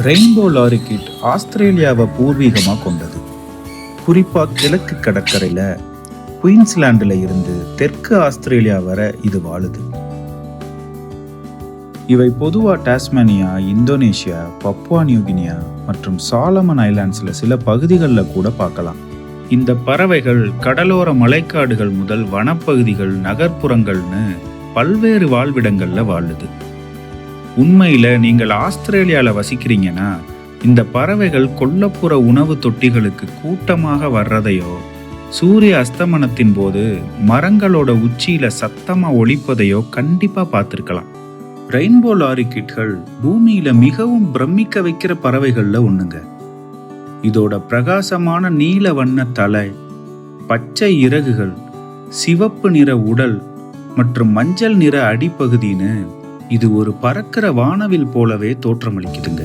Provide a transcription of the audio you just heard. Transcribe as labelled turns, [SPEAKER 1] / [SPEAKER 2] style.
[SPEAKER 1] Rainbow லாரிகிட் ஆஸ்திரேலியாவை பூர்வீகமாக கொண்டது. குறிப்பாக கிழக்கு கடற்கரையில் குயின்ஸ்லாண்டில் இருந்து தெற்கு ஆஸ்திரேலியா வர இது வாழுது. இவை பொதுவாக டாஸ்மேனியா இந்தோனேஷியா பப்வா நியூகினியா மற்றும் சாலமன் ஐலாண்ட்ஸில் சில பகுதிகளில் கூட பார்க்கலாம். இந்த பறவைகள் கடலோர மலைக்காடுகள் முதல் வனப்பகுதிகள் நகர்ப்புறங்கள்னு பல்வேறு வாழ்விடங்களில் வாழுது. உண்மையில் நீங்கள் ஆஸ்திரேலியாவில் வசிக்கிறீங்கன்னா இந்த பறவைகள் கொல்லப்புற உணவு தொட்டிகளுக்கு கூட்டமாக வர்றதையோ சூரிய அஸ்தமனத்தின் போது மரங்களோட உச்சியில சத்தமாக ஒழிப்பதையோ கண்டிப்பாக பார்த்துருக்கலாம். ரெயின்போ லாரிக்கிட்கள் பூமியில மிகவும் பிரமிக்க வைக்கிற பறவைகள்ல ஒண்ணுங்க. இதோட பிரகாசமான நீல வண்ண தலை பச்சை இறகுகள் சிவப்பு நிற உடல் மற்றும் மஞ்சள் நிற அடிப்பகுதின்னு இது ஒரு பறக்கிற வானவில் போலவே தோற்றமளிக்குதுங்க.